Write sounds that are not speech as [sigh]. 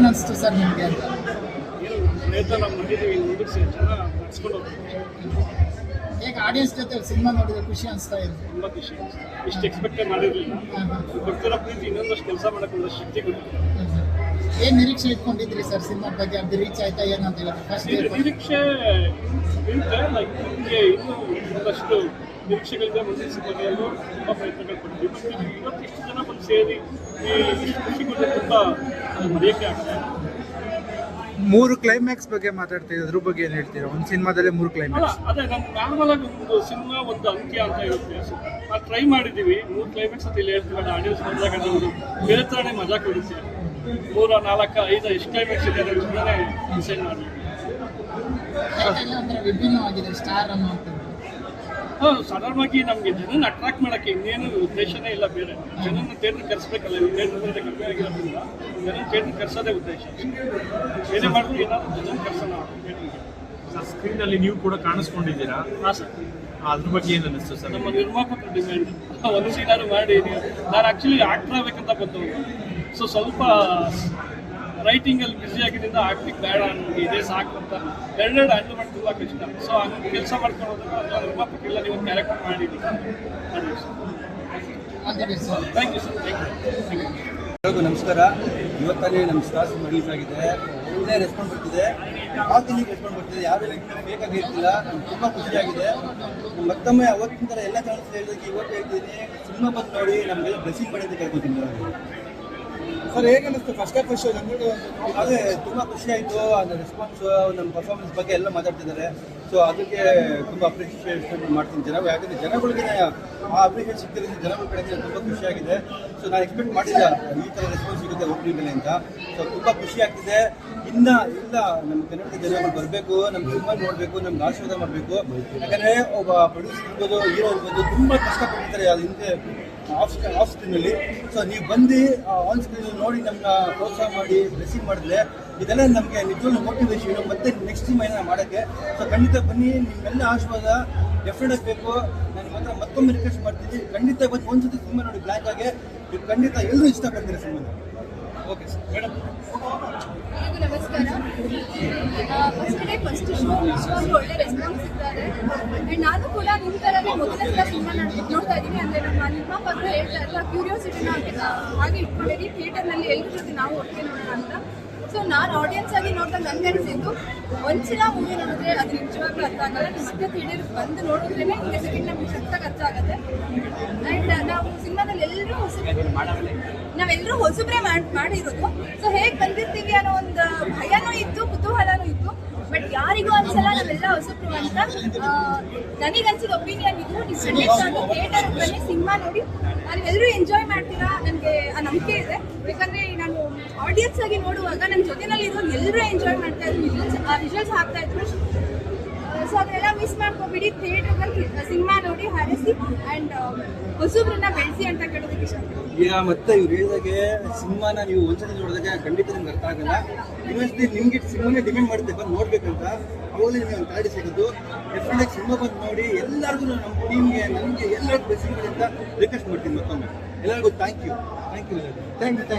ಏನ್ ಅನ್ಸ್ತು ಸರ್ ನಿಮಗೆ ಅಂತ? ಏನು ಪ್ರಯತ್ನ ಮಾಡಿದ್ದೀವಿ ಮುಂದಕ್ಕೆ ಚೆನ್ನಾಗಿ ನಡ್ಸ್ಕೊಂಡು ಹೇಗೆ ಆಡಿಯನ್ಸ್ ಜೊತೆ ಸಿನಿಮಾ ನೋಡಿದ್ರೆ ಖುಷಿ ಅನಿಸ್ತಾ ಇದೆ? ತುಂಬ ಖುಷಿ. ಇಷ್ಟು ಎಕ್ಸ್ಪೆಕ್ಟೇ ಮಾಡಿರಲಿಲ್ಲ. ಗೊತ್ತಿರೋ ಪ್ರೀತಿ ಇನ್ನೊಂದಷ್ಟು ಕೆಲಸ ಮಾಡೋಕೆ ಒಂದಷ್ಟು ಶಕ್ತಿ ಕೊಟ್ಟಿದೆ. ಏನ್ ನಿರೀಕ್ಷೆ ಇಟ್ಕೊಂಡಿದ್ರಿ ಸರ್ ಸಿನಿಮಾ ಬಗ್ಗೆ? ಅದು ರೀಚ್ ಆಯ್ತಾ ಏನಂತ ಹೇಳಿ? ಫಸ್ಟ್ ನಿರೀಕ್ಷೆ ಇರುತ್ತೆ ಲೈಕ್ ನಮಗೆ ಇನ್ನೂ ಒಂದಷ್ಟು ನಿರೀಕ್ಷೆಗಳಿದೆ ಸಿನಿಮಾಗಳಲ್ಲೂ ತುಂಬ ಪ್ರಯತ್ನಗಳು ಪಡ್ತೀವಿ. ಮತ್ತು ಇವತ್ತು ಇಷ್ಟು ಜನ ಬಂದು ಸೇರಿ ಈ ಖುಷಿ ಕೊಟ್ಟರೆ ತುಂಬ ಮರೆಯೋಕ್ಕೆ ಆಗ್ತದೆ ಮೂರು ಕ್ಲೈಮ್ಯಾಕ್ಸ್ ಬಗ್ಗೆ ಮಾತಾಡ್ತೀವಿ ಅದ್ರ ಬಗ್ಗೆ ಏನು ಹೇಳ್ತೀರಾ? ಒಂದು ಸಿನಿಮಾದಲ್ಲೇ ಮೂರು ಕ್ಲೈಮ್ಯಾಕ್ಸ್ ಅದೇ ನಾನು ನಾರ್ಮಲ್ ಆಗಿ ಒಂದು ಸಿನಿಮಾ ಒಂದು ಅಂತ್ಯ ಅಂತ ಇರುತ್ತೆ. ಆ ಟ್ರೈ ಮಾಡಿದ್ದೀವಿ. ಮೂರು ಕ್ಲೈಮ್ಯಾಕ್ಸ್ ಅಂತ ಇಲ್ಲಿ ಹೇಳ್ತೀವಿ ಆಡಿಯನ್ಸ್ ಬಂದಾಗ ಅದು ಬೇರೆ ಥರನೇ ಮಜಾ ಕೊಡುತ್ತೆ. ಮೂರ ನಾಲ್ಕು ಐದು ಎಷ್ಟು ಕ್ಲೈಮ್ಯಾಕ್ಸ್ ಇದೆ ಅದರ ಡಿಸೈಡ್ ಮಾಡಿ ಅಂದ್ರೆ ವಿಭಿನ್ನವಾಗಿದೆ ಸ್ಟಾರ್ ಅನ್ನುವಂಥದ್ದು. ಸಾಧಾರಣವಾಗಿ ನಮಗೆ ಜನನ ಅಟ್ರಾಕ್ಟ್ ಮಾಡೋಕ್ಕೆ ಇನ್ನೇನು ಉದ್ದೇಶನೇ ಇಲ್ಲ ಬೇರೆ. ಜನನ ಥಿಯೇಟ್ರ್ ಕರೆಸ್ಬೇಕಲ್ಲ ಇನ್ನೇನು ಥಿಯೇಟ್ರ್ ಕಮ್ಮಿ ಆಗಿರೋದ್ರಿಂದ ಜನನ ಥಿಯೇಟ್ರ್ ಕರ್ಸೋದೇ ಉದ್ದೇಶ. ಏನೇ ಮಾಡಿದ್ರು ಏನಾದರೂ ಜನ ಕರ್ಸೋಣ ಸರ್ ಸ್ಕ್ರೀನ್ ಅಲ್ಲಿ ನೀವು ಕೂಡ ಕಾಣಿಸ್ಕೊಂಡಿದ್ದೀರಾ? ಹಾಂ ಸರ್. ಅದ್ರ ಬಗ್ಗೆ ಏನು ಅನ್ನಿಸ್ತು ಸರ್ ನಮ್ಮ ನಿರ್ಮಾಪಕರು ಡಿಮ್ಯಾಂಡ್ [laughs] ಒಂದು ಸೀನಾರು ಮಾಡಿ ನಾನು ಆ್ಯಕ್ಚುಲಿ ಆಕ್ಟರ್ ಆಗ್ಬೇಕಂತ ಬಂದವರು ಸೊ ಸ್ವಲ್ಪ ರೈಟಿಂಗಲ್ಲಿ ಬ್ಯುಸಿ ಆಗಿದ್ದರಿಂದ ಆಗ್ಲಿಕ್ಕೆ ಬೇಡ ನನಗೆ ಇದೇ ಸಾಕು ಅಂತ. ಎರಡೆರಡು ಹ್ಯಾಂಡಲ್ ಮಾಡಿ ತುಂಬ ಕಷ್ಟ. ಸೊ ಹಂಗೆ ಕೆಲಸ ಮಾಡ್ಕೊಂಡು ಹೋದ್ರೆ ನಿರ್ಮಾಪಕ ಇಲ್ಲ ನೀವು ಕ್ಯಾರೆಕ್ಟರ್ ಮಾಡಿ ಮಾಡಿ ಅಂದ್ರೆ sir. Thank you sir thank you ನಮಸ್ಕಾರ. ಇವತ್ತಲ್ಲಿ ನಮ್ಮ ಸ್ಟಾರ್ಸ್ ರಿಲೀಸ್ ಆಗಿದೆ. ಒಳ್ಳೆ ರೆಸ್ಪಾನ್ಸ್ ಬರ್ತಿದೆ. ಆ ತಿಂಗಳಿಗೆ ರೆಸ್ಪಾಂಡ್ ಬರ್ತಿದೆ? ಯಾರು ಬೇಕಾಗಿ ಇರ್ತಿಲ್ಲ. ನಮ್ಗೆ ತುಂಬ ಖುಷಿಯಾಗಿದೆ ಮತ್ತೊಮ್ಮೆ ಅವತ್ತಿನ ಥರ ಎಲ್ಲ ಚಾನಲ್ಸ್ ಹೇಳಿದಾಗ ಇವತ್ತು ಹೇಳ್ತಿದ್ದೀನಿ. ಸಿನಿಮಾ ಬಂದು ನೋಡಿ ನಮಗೆಲ್ಲ ಬ್ಲೆಸ್ಸಿಂಗ್ ಮಾಡಿ ಅಂತ ಕೇಳ್ಕೊತೀನಿ ಸರ್, ಹೇಗೆ ಅನಿಸ್ತು ಫಸ್ಟ್ ಆಫ್ ಫಸ್ಟ್ ಅದೇ, ತುಂಬ ಖುಷಿ ಆಯಿತು. ಅದು ರೆಸ್ಪಾನ್ಸ್ ನಮ್ಮ ಪರ್ಫಾರ್ಮೆನ್ಸ್ ಬಗ್ಗೆ ಎಲ್ಲ ಮಾತಾಡ್ತಿದ್ದಾರೆ. ಸೊ ಅದಕ್ಕೆ ತುಂಬ ಅಪ್ರಿಷಿಯೇಷನ್ ಮಾಡ್ತೀನಿ ಜನ ಯಾಕಂದರೆ ಜನಗಳಿಗೆ ಆ ಅಪ್ರಿಷಿಯೇಟ್ ಸಿಗ್ತಿರೋದು ಜನಗಳ ಕಡೆಗೆ ತುಂಬ ಖುಷಿಯಾಗಿದೆ ಸೊ ನಾನು ಎಕ್ಸ್ಪೆಕ್ಟ್ ಮಾಡಿಲ್ಲ ಈ ಥರ ರೆಸ್ಪಾನ್ಸ್ ಸಿಗುತ್ತೆ ಓಪನಿಂಗಲ್ಲಿ ಅಂತ. ಸೊ ತುಂಬ ಖುಷಿ ಆಗ್ತಿದೆ. ಇನ್ನ ಇಲ್ಲ ನಮ್ಮ ಕನ್ನಡದ ಜನಗಳು ಬರಬೇಕು ನಮ್ಮ ಸಿನಿಮಾ ನೋಡಬೇಕು, ನಮ್ಗೆ ಆಶೀರ್ವಾದ ಮಾಡಬೇಕು. ಯಾಕಂದರೆ ಒಬ್ಬ ಪ್ರೊಡ್ಯೂಸರ್ ಇರ್ಬೋದು ಹೀರೋ ಇರ್ಬೋದು, ತುಂಬ ಕಷ್ಟಪಡ್ತಾರೆ ಅದು ಹಿಂದೆ ಆಫ್ ಆಫ್ ಸ್ಕ್ರೀನಲ್ಲಿ ಸೊ ನೀವು ಬಂದು ಆನ್ ಸ್ಕ್ರೀನ್ ನೋಡಿ ನಮ್ಮನ್ನ ಪ್ರೋತ್ಸಾಹ ಮಾಡಿ ಬ್ಲೆಸ್ಸಿಂಗ್ ಮಾಡಿದ್ರೆ ಇದೆಲ್ಲ ನಮಗೆ ನಿಜವಾಗ್ಲೂ ಮೋಟಿವೇಶನ್ ಮತ್ತೆ ನೆಕ್ಸ್ಟ್ ಟೈಮ್ ಏನಾರ ಮಾಡೋಕ್ಕೆ ಸೊ ಖಂಡಿತ ಬನ್ನಿ, ನಿಮ್ಮೆಲ್ಲ ಆಶೀರ್ವಾದ ಡೆಫಿನೆಟ್ ಬೇಕು. ನಾನು ಮಾತ್ರ ಮತ್ತೊಮ್ಮೆ ರಿಕ್ವೆಸ್ಟ್ ಮಾಡ್ತೀನಿ. ಖಂಡಿತ ಬಂದು ಒಂದ್ಸತಿ ಸಿನಿಮಾ ನೋಡಿ ಬ್ಲ್ಯಾಕ್ ಆಗಿ, ನೀವು ಖಂಡಿತ ಎಲ್ಲರೂ ಇಷ್ಟಪಡ್ತೀರಿ ಸಿನಿಮಾ? ಓಕೆ ಸರ್ ಮೇಡಮ್ ನಮಸ್ಕಾರ. ಫಸ್ಟ್ ಡೇ ಫಸ್ಟ್ ಶೋ ಒಳ್ಳೆ ರೆಸ್ಪಾನ್ಸ್ ನಾನು ಕೂಡ ನೋಡ್ತಾ ನಮ್ಮ ಹೇಳ್ತಾ ಹಾಗೆ ಇಟ್ಕೊಂಡಿರಿ ಥಿಯೇಟರ್ನಲ್ಲಿ ಎಲ್ಲರ ಜೊತೆ ನಾವು ಒಟ್ಟಿಗೆ ನೋಡೋಣ ಅಂತ. ಸೊ ನಾನು ಆಡಿಯನ್ಸ್ ಆಗಿ ನೋಡಿದಾಗ ನನಗೆ ಅನಿಸಿದ್ದು ಒಂದ್ಸಲ ಮೂವಿ ನೋಡಿದ್ರೆ ಅದು ನಿಜವಾಗ್ಲೂ ಅರ್ಥ ಆಗಲ್ಲ. ಮತ್ತೆ ಥಿಯೇಟರ್ ಬಂದು ನೋಡಿದ್ರೇ ನಿಮಗೆ ಸೆಕೆಂಡ್ ನಮ್ಗೆ ಸತ್ತಾಗ ಅರ್ಥ ಆಗುತ್ತೆ. ಆ್ಯಂಡ್ ನಾವು ಸಿನಿಮಾದಲ್ಲಿ ಎಲ್ಲರೂ ಹೊಸ ನಾವೆಲ್ಲರೂ ಹೊಸಬ್ರೆ ಮಾಡ್, ಮಾಡಿರೋದು. ಸೊ ಹೇಗೆ ಬಂದಿರ್ತೀವಿ ಅನ್ನೋ ಒಂದು ಭಯನೂ ಇತ್ತು, ಕುತೂಹಲನೂ ಇತ್ತು. ಬಟ್ ಯಾರಿಗೂ ಅನ್ಸಲ್ಲ, ನಾವೆಲ್ಲ ಹೊಸಬ್ರು ಅಂತ. ನನಗನ್ಸಿದ ಒಪಿನಿಯನ್ ಇದು. ಥಿಯೇಟರ್ ಬನ್ನಿ, ಸಿನಿಮಾ ನೋಡಿ. ನೀವೆಲ್ಲರೂ ಎಂಜಾಯ್ ಮಾಡ್ತೀರಾ ನನಗೆ ಆ ನಂಬಿಕೆ ಇದೆ. ಯಾಕಂದ್ರೆ ನಾನು ಆಡಿಯನ್ಸ್ ಆಗಿ ನೋಡುವಾಗ ನನ್ನ ಜೊತೆನಲ್ಲಿ ಇರೋ ಎಲ್ಲರೂ ಎಂಜಾಯ್ ಮಾಡ್ತಾ ಇದ್ರು. ವಿಜುವಲ್ಸ್ ವಿಜುವಲ್ಸ್ ಹಾಕ್ತಾ ಇದ್ರು. ಸೊ ಅದನ್ನೆಲ್ಲ ಮಿಸ್ ಮಾಡ್ಕೋಬೇಡಿ. ಥಿಯೇಟರ್ನಲ್ಲಿ ಸಿನಿಮಾ ನೋಡಿ ಹರಿಸಿ ಆ್ಯಂಡ್ ಹೊಸಬ್ರನ್ನ ಬೆಳೆಸಿ ಅಂತ ಕೇಳೋದಕ್ಕೆ ಇಷ್ಟ ಈಗ ಮತ್ತೆ ಇವ್ರು ಹೇಳಿದಾಗೆ ಸಿನಿಮಾನ ನೀವು ಒಂದ್ಸತಿ ನೋಡಿದಾಗ ಖಂಡಿತ ನಿಮ್ಗೆ ಅರ್ಥ ಆಗಲ್ಲ. ಇನ್ನೊಂದ್ಸತಿ ನಿಮ್ಗೆ ಸಿನಿಮಾನೇ ಡಿಮ್ಯಾಂಡ್ ಮಾಡುತ್ತೆ. ಬಂದು ನೋಡ್ಬೇಕಂತ. ಅವಾಗಲೇ ನಿಮಗೆ ಒಂದು ಗಾಡಿ ಸಿಗೋದು. ಡೆಫಿನೆಟ್ ಸಿನಿಮಾ ಬಂದು ನೋಡಿ ಎಲ್ಲರಿಗೂ ನಮ್ಮ ಟೀಮ್ಗೆ ನನಗೆ ಎಲ್ಲರಿಗೂ ಅಂತ ರಿಕ್ವೆಸ್ಟ್ ಮಾಡ್ತೀನಿ ಮತ್ತೊಮ್ಮೆ. ಎಲ್ಲರಿಗೂ thank you thank you thank you thank you